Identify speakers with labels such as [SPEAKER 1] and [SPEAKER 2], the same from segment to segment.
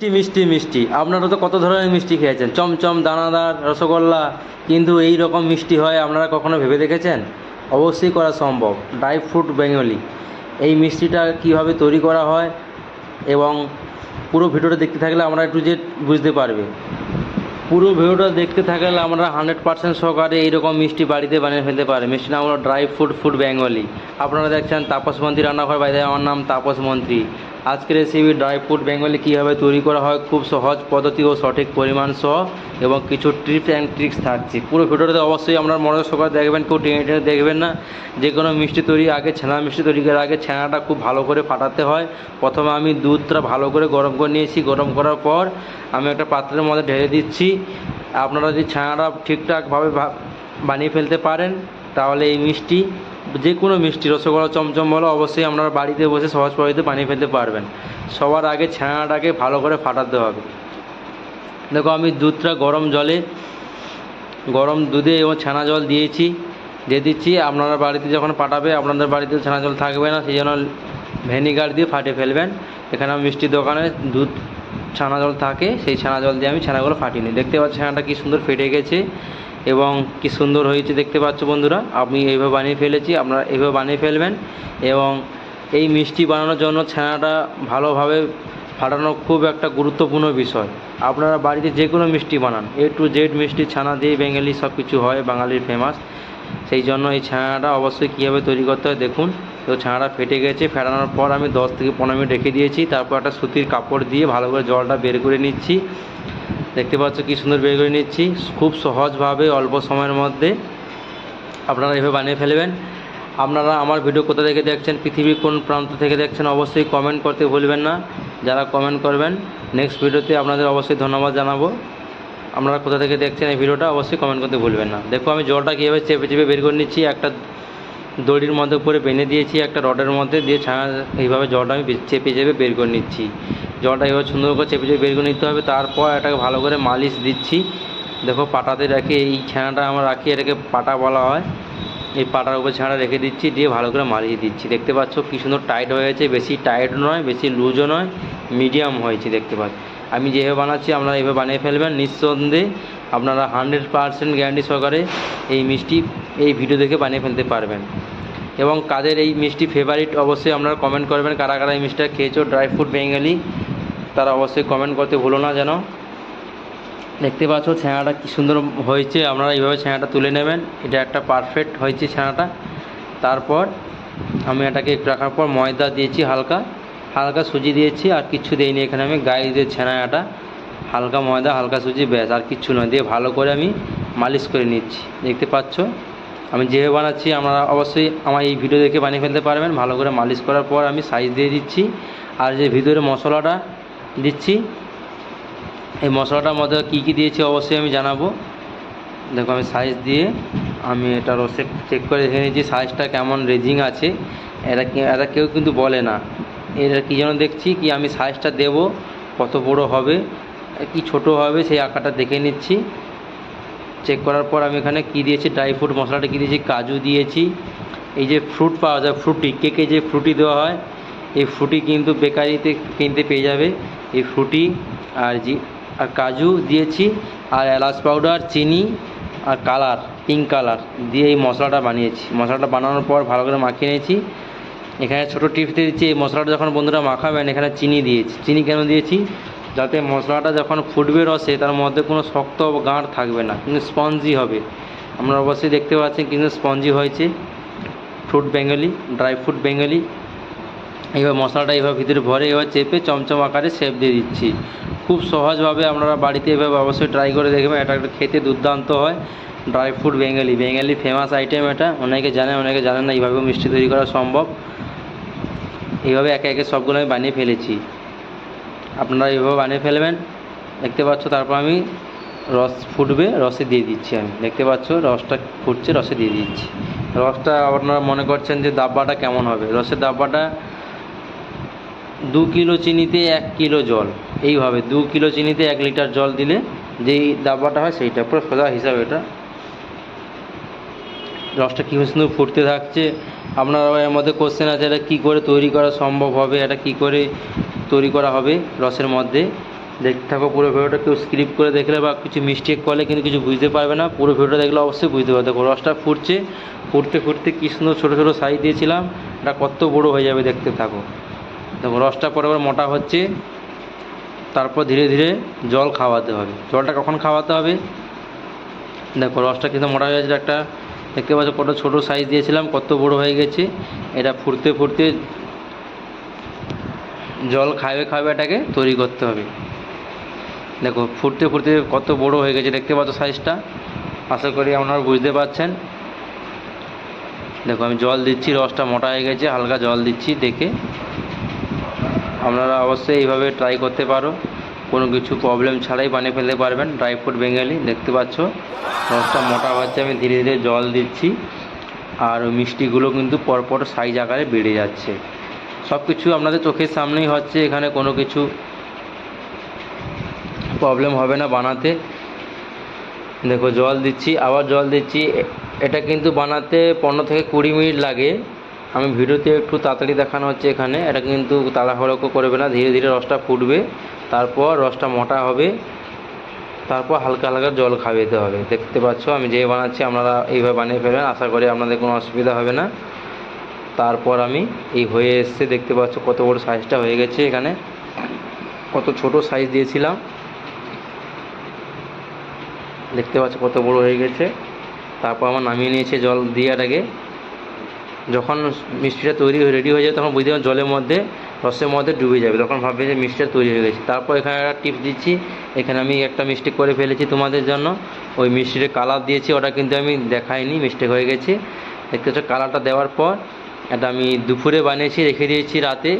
[SPEAKER 1] মিষ্টি মিষ্টি মিষ্টি। আপনারা তো কত ধরনের মিষ্টি খেয়েছেন? চমচম, দানাদার, রসগোল্লা, কিন্তু এই রকম মিষ্টি হয় আপনারা কখনো ভেবে দেখেছেন? অবশ্যই করা সম্ভব। Dry fruit Bengali. এই মিষ্টিটা কীভাবে তৈরি করা হয় এবং পুরো ভিডিওটা দেখতে থাকলে আমরা একটু যে বুঝতে পারবে। পুরো ভিডিওটা দেখতে থাকলে আমরা হান্ড্রেড পার্সেন্ট সহকারে এইরকম মিষ্টি বাড়িতে বানিয়ে ফেলতে পারি মিষ্টি নাম হলো ড্রাই ফ্রুট ফুড বেঙ্গলি। আপনারা দেখছেন তাপস মন্ত্রী রান্নাঘর বাইরে আমার নাম তাপস মন্ত্রী। আজকের রেসিপি ড্রাই ফ্রুট বেঙ্গলি কীভাবে তৈরি করা হয়, খুব সহজ পদ্ধতি ও সঠিক পরিমাণ সহ এবং কিছু টিপস অ্যান্ড ট্রিক্স থাকছে। পুরো ভিডিওটাতে অবশ্যই আমরা মনোযোগ সহকারে দেখবেন, কেউ টেনে টেনে দেখবেন না। যে কোনো মিষ্টি তৈরি আগে, ছানা মিষ্টি তৈরি করার আগে ছানাটা খুব ভালো করে ফাটাতে হয়। প্রথমে আমি দুধটা ভালো করে গরম করে নিয়েছি। গরম করার পর আমি একটা পাত্রের মধ্যে ঢেলে দিচ্ছি। আপনারা যদি ছানাটা ঠিকঠাকভাবে বানিয়ে ফেলতে পারেন, তাহলে এই মিষ্টি যে কোনো মিষ্টি, রসগোল্লা চমচম বলো অবশ্যই আপনারা বাড়িতে বসে সহজ পদ্ধতিতে বানিয়ে ফেলতে পারবেন। সবার আগে ছানাটাকে ভালো করে ফাটাতে হবে। দেখো আমি দুধটা গরম জলে, গরম দুধে এবং ছানা জল দিয়েছি, দিয়ে দিচ্ছি। আপনারা বাড়িতে যখন পাঠাবে, আপনাদের বাড়িতে ছানা জল থাকবে না, সেই জন্য ভেনিগার দিয়ে ফাটিয়ে ফেলবেন। এখানে আমি মিষ্টির দোকানে দুধ, ছানা জল থাকে, সেই ছানা জল দিয়ে আমি ছানাগুলো ফাটিয়ে নিই। দেখতে পাচ্ছি ছানাটা কি সুন্দর ফেটে গেছে। এবং কি সুন্দর হয়েছে দেখতে পাচ্ছ বন্ধুরা, আমি এইভাবে বানিয়ে ফেলেছি, আপনারা এইভাবে বানিয়ে ফেলবেন। এবং এই মিষ্টি বানানোর জন্য ছানাটা ভালোভাবে ফাটানো খুব একটা গুরুত্বপূর্ণ বিষয়। আপনারা বাড়িতে যে কোনো মিষ্টি বানান এ টু জেড মিষ্টি, ছানা দিয়ে বেঙ্গালি সব কিছু হয়, বাঙালির ফেমাস সেই জন্য এই ছানাটা অবশ্যই কীভাবে তৈরি করতে হয় দেখুন। তো ছানাটা ফেটে গেছে, ফেটানোর পর আমি দশ থেকে পনেরো মিনিট রেখে দিয়েছি। তারপর একটা সুতির কাপড় দিয়ে ভালো করে জলটা বের করে নিচ্ছি। দেখতে পাচ্ছ কি সুন্দর বের করে নিচ্ছি। খুব সহজভাবে, অল্প সময়ের মধ্যে আপনারা এভাবে বানিয়ে ফেলবেন। আপনারা আমার ভিডিও কোথা থেকে দেখছেন, পৃথিবীর কোন প্রান্ত থেকে দেখছেন, অবশ্যই কমেন্ট করতে ভুলবেন না। যারা কমেন্ট করবেন নেক্সট ভিডিওতে আপনাদের অবশ্যই ধন্যবাদ জানাব। আপনারা কোথা থেকে দেখছেন এই ভিডিওটা, অবশ্যই কমেন্ট করতে ভুলবেন না। দেখো, আমি জলটা কীভাবে চেপে চেপে বের করে নিচ্ছি, একটা দড়ির মধ্যে উপরে বেঁধে দিয়েছি, একটা রডের মধ্যে দিয়ে ছানা, এইভাবে জলটা আমি চেপে চেপে বের করে নিচ্ছি। জলটা এইভাবে সুন্দর করে চেপে চেপে বের করে নিতে হবে। তারপর এটাকে ভালো করে মালিশ দিচ্ছি। দেখো পাটাতে রেখে এই ছানাটা আমরা রাখি এটাকে পাটা বলা হয়। এই পাটার উপর ছানা রেখে দিচ্ছি, দিয়ে ভালো করে মালিশ দিচ্ছি। দেখতে পাচ্ছ কি সুন্দর টাইট হয়ে গেছে, বেশি টাইট নয়, বেশি লুজও নয় মিডিয়াম হয়েছে দেখতে পাচ্ছ। আমি যেভাবে বানাচ্ছি আপনারা এভাবে বানিয়ে ফেলবেন। নিঃসন্দেহে আপনারা হান্ড্রেড পারসেন্ট গ্যারান্টি সহকারে এই মিষ্টি এই ভিডিও দেখে বানিয়ে ফেলতে পারবেন। এবং কাদের এই মিষ্টি ফেভারিট অবশ্যই আপনারা কমেন্ট করবেন, কারা কারা এই মিষ্টিটা খেয়েছো ড্রাই ফ্রুট বেঙ্গলি তারা অবশ্যই কমেন্ট করতে ভুলো না যেন। দেখতে পাচ্ছ ছানাটা কি সুন্দর হয়েছে, আপনারা এইভাবে ছানাটা তুলে নেবেন। এটা একটা পারফেক্ট হয়েছে ছানাটা তারপর আমি এটাকে একটু রাখার পর ময়দা দিয়েছি হালকা। হালকা সুজি দিয়েছি, আর কিচ্ছু দেইনি এখানে আমি। গায়ে দিয়ে ছানা এটা, হালকা ময়দা, হালকা সুজি, ব্যাস, আর কিচ্ছু নয়। দিয়ে ভালো করে আমি মালিশ করে নিচ্ছি। দেখতে পাচ্ছ? আমি যেভাবে বানাচ্ছি, আপনারা অবশ্যই আমার এই ভিডিও দেখে বানিয়ে ফেলতে পারবেন। ভালো করে মালিশ করার পর আমি সাইজ দিয়ে দিচ্ছি। আর যে ভিতরে মশলাটা দিচ্ছি। এই মশলাটার মধ্যে কী কী দিয়েছি অবশ্যই আমি জানাব। দেখো আমি সাইজ দিয়ে আমি এটা রসে চেক করে দেখে নিয়েছি সাইজটা কেমন রেজিং আছে। এটা এটা কেউ কিন্তু বলে না। এটা কী যেন দেখছি কি আমি সাইজটা দেব, কত বড় হবে, কি ছোট হবে সেই আঁকাটা দেখে নিচ্ছি। চেক করার পর আমি এখানে কী দিয়েছি ড্রাই ফ্রুট মশলাটা কী দিয়েছি, কাজু দিয়েছি। এই যে ফ্রুট পাওয়া যায় ফ্রুটি কেকে যে ফ্রুটি দেওয়া হয়, এই ফ্রুটি কিন্তু বেকারিতে কিনতে পেয়ে যাবে। এই ফ্রুটি আর জি, আর কাজু দিয়েছি, আর এলাচ পাউডার, চিনি, আর কালার পিঙ্ক কালার দিয়ে এই মশলাটা বানিয়েছি। মশলাটা বানানোর পর ভালো করে মাখিয়ে নিয়েছি। এখানে ছোটো টিপস দিয়ে এই মশলাটা যখন বন্ধুরা মাখাবেন, এখানে চিনি দিয়েছি। চিনি কেন দিয়েছি? যাতে মশলাটা যখন ফুটবে রসে, তার মধ্যে কোনো শক্ত গাঁট থাকবে না, কিন্তু স্পঞ্জি হবে। আপনারা অবশ্যই দেখতে পাচ্ছেন, কিন্তু স্পঞ্জি হয়েছে। Fruit Bengali, dry fruit Bengali. এইভাবে মশলাটা এইভাবে ভিতরে ভরে এবার চেপে চমচম আকারে শেপ দিয়ে দিচ্ছি। খুব সহজভাবে আপনারা বাড়িতে এভাবে অবশ্যই ট্রাই করে দেখবেন, এটা একটা খেতে দুর্দান্ত হয়। Dry fruit Bengali Bengali famous item এটা। অনেকে জানে অনেকে জানে না, এইভাবেও মিষ্টি তৈরি করা সম্ভব। এইভাবে একে একে সবগুলো আমি বানিয়ে ফেলেছি। আপনারা এইভাবে বানিয়ে ফেলবেন। দেখতে পাচ্ছ, তারপর আমি রস ফুটবে, রসে দিয়ে দিচ্ছি আমি। দেখতে পাচ্ছ, রসটা ফুটছে, রসে দিয়ে দিচ্ছি। রসটা আপনারা মনে করছেন যে দাব্বাটা কেমন হবে? রসের দাব্বাটা দু কিলো চিনিতে এক কিলো জল। এইভাবে দু কিলো চিনিতে এক লিটার জল দিলে যেই দাব্বাটা হয় সেইটা, পুরো সোজা হিসাব এটা। রসটা কী সুন্দর ফুটতে থাকছে। আপনার এর মধ্যে কোশ্চেন আছে, এটা কী করে তৈরি করা সম্ভব হবে? এটা কী করে তৈরি করা হবে রসের মধ্যে? দেখতে থাকো পুরো ভিডিওটা, কেউ স্ক্রিপ করে দেখলে বা কিছু মিস্টেক করলে কিন্তু কিছু বুঝতে পারবে না। পুরো ভিডিওটা দেখলে অবশ্যই বুঝতে পারবে। দেখো, রসটা ফুটছে। ফুটতে ফুটতে কী সুন্দর ছোটো ছোটো সাইজ দিয়েছিলাম। এটা কত বড় হয়ে যাবে দেখতে থাকো। দেখো রসটা পরে পরে মোটা হচ্ছে। তারপর ধীরে ধীরে জল খাওয়াতে হবে। জলটা কখন খাওয়াতে হবে? দেখো, রসটা কিন্তু মোটা হয়ে গেছে। একটা দেখতে পাচ্ছ কত ছোটো সাইজ দিয়েছিলাম, কত বড় হয়ে গেছে। এটা ফুটতে ফুটতে জল খাবে খাবে এটাকে তৈরি করতে হবে। দেখো, ফুটতে ফুটতে কত বড় হয়ে গেছে। দেখতে পাচ্ছ সাইজটা আশা করি আপনারা বুঝতে পারছেন। দেখো, আমি জল দিচ্ছি, রসটা মোটা হয়ে গেছে। হালকা জল দিচ্ছি, দেখে আপনারা অবশ্যই এইভাবে ট্রাই করতে পারো। কোনো কিছু প্রবলেম ছাড়াই বানিয়ে ফেলতে পারবেন। ড্রাই ফ্রুট বেঙ্গালি দেখতে পাচ্ছ? রসটা মোটা হচ্ছে, আমি ধীরে ধীরে জল দিচ্ছি। আর মিষ্টিগুলো কিন্তু পরপর সাইজ আকারে বেড়ে যাচ্ছে। সব কিছু আপনাদের চোখের সামনেই হচ্ছে, এখানে কোনো কিছু প্রবলেম হবে না বানাতে। দেখো, জল দিচ্ছি, আবার জল দিচ্ছি। এটা কিন্তু বানাতে পনেরো থেকে কুড়ি মিনিট লাগে। আমি ভিডিওতে একটু তাড়াতাড়ি দেখানো হচ্ছে এখানে। এটা কিন্তু তাড়াহুড়ো করবে না। ধীরে ধীরে রসটা ফুটবে। তারপর রসটা মোটা হবে। তারপর হালকা হালকা জল খাওয়াতে হবে। দেখতে পাচ্ছ, আমি যে বানাচ্ছি আপনারা এইভাবে বানিয়ে ফেলবেন। আশা করি আপনাদের কোনো অসুবিধা হবে না। তারপর আমি এই হয়ে এসছে, দেখতে পাচ্ছ কত বড় সাইজটা হয়ে গেছে এখানে। কত ছোট সাইজ দিয়েছিলাম। দেখতে পাচ্ছ কত বড় হয়ে গেছে। তারপর আমার নামিয়ে নিয়েছে জল দিয়াটাকে যখন মিষ্টিটা তৈরি হয়ে রেডি হয়ে যাবে তখন বুঝতে জলের মধ্যে, রসের মধ্যে ডুবে যাবে। তখন ভাববে যে মিষ্টিটা তৈরি হয়ে গেছে। তারপর এখানে একটা টিপস দিচ্ছি। এখানে আমি একটা মিস্টেক করে ফেলেছি তোমাদের জন্য। ওই মিষ্টির কালার দিয়েছি, ওটা কিন্তু আমি দেখাইনি মিস্টেক হয়ে গেছে। দেখতে পাচ্ছ কালারটা দেওয়ার পর এটা আমি দুপুরে বানিয়েছি, রেখে দিয়েছি রাতে।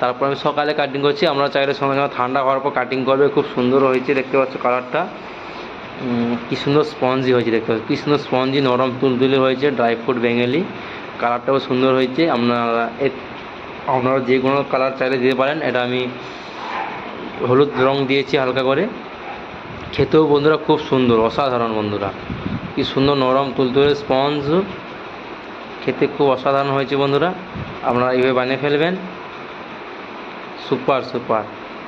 [SPEAKER 1] তারপর আমি সকালে কাটিং করছি। আমরা চাইলে সঙ্গে সঙ্গে ঠান্ডা হওয়ার পর কাটিং করবে। খুব সুন্দর হয়েছে, দেখতে পাচ্ছ কালারটা কি সুন্দর স্পঞ্জি হয়েছে, দেখতে পাচ্ছ। কি সুন্দর স্পঞ্জি নরম, তুলতুলে হয়েছে ড্রাই ফ্রুট বেঙ্গলি কালারটাও সুন্দর হয়েছে। আপনারা আপনারা যে কোনো কালার চাইলে দিতে পারেন। এটা আমি হলুদ রং দিয়েছি হালকা করে। খেতেও বন্ধুরা খুব সুন্দর, অসাধারণ বন্ধুরা। কি সুন্দর নরম তুলতুলে স্পঞ্জ। খেতে খুব অসাধারণ হয়েছে বন্ধুরা। আপনারা এইভাবে বানিয়ে ফেলবেন। Super super.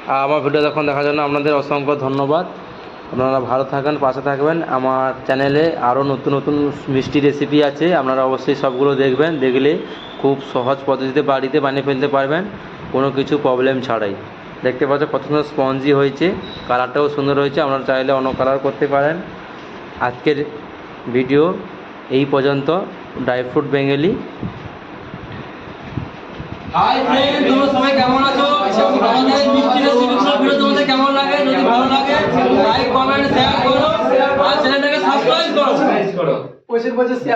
[SPEAKER 1] আর আমার ভিডিও যখন দেখার জন্য আপনাদের অসংখ্য ধন্যবাদ। আপনারা ভালো থাকেন, পাশে থাকবেন। আমার চ্যানেলে আরও নতুন নতুন মিষ্টি রেসিপি আছে। আপনারা অবশ্যই সবগুলো দেখবেন, দেখলে খুব সহজ পদ্ধতিতে বাড়িতে বানিয়ে ফেলতে পারবেন। কোনো কিছু প্রবলেম ছাড়াই। দেখতে পাচ্ছ কত সুন্দর স্পঞ্জি হয়েছে। কালারটাও সুন্দর হয়েছে। আপনারা চাইলে অন্য কালার করতে পারেন। আজকের ভিডিও এই পর্যন্ত। Dry fruit Bengali
[SPEAKER 2] hi friend তোমরা সবাই কেমন আছো? আমাদের মিষ্টির সিলেকশন ভিডিও তোমাদের কেমন লাগে? যদি ভালো লাগে লাইক কমেন্ট শেয়ার করো। আর চ্যানেলটাকে সাবস্ক্রাইব করো।
[SPEAKER 3] পয়সা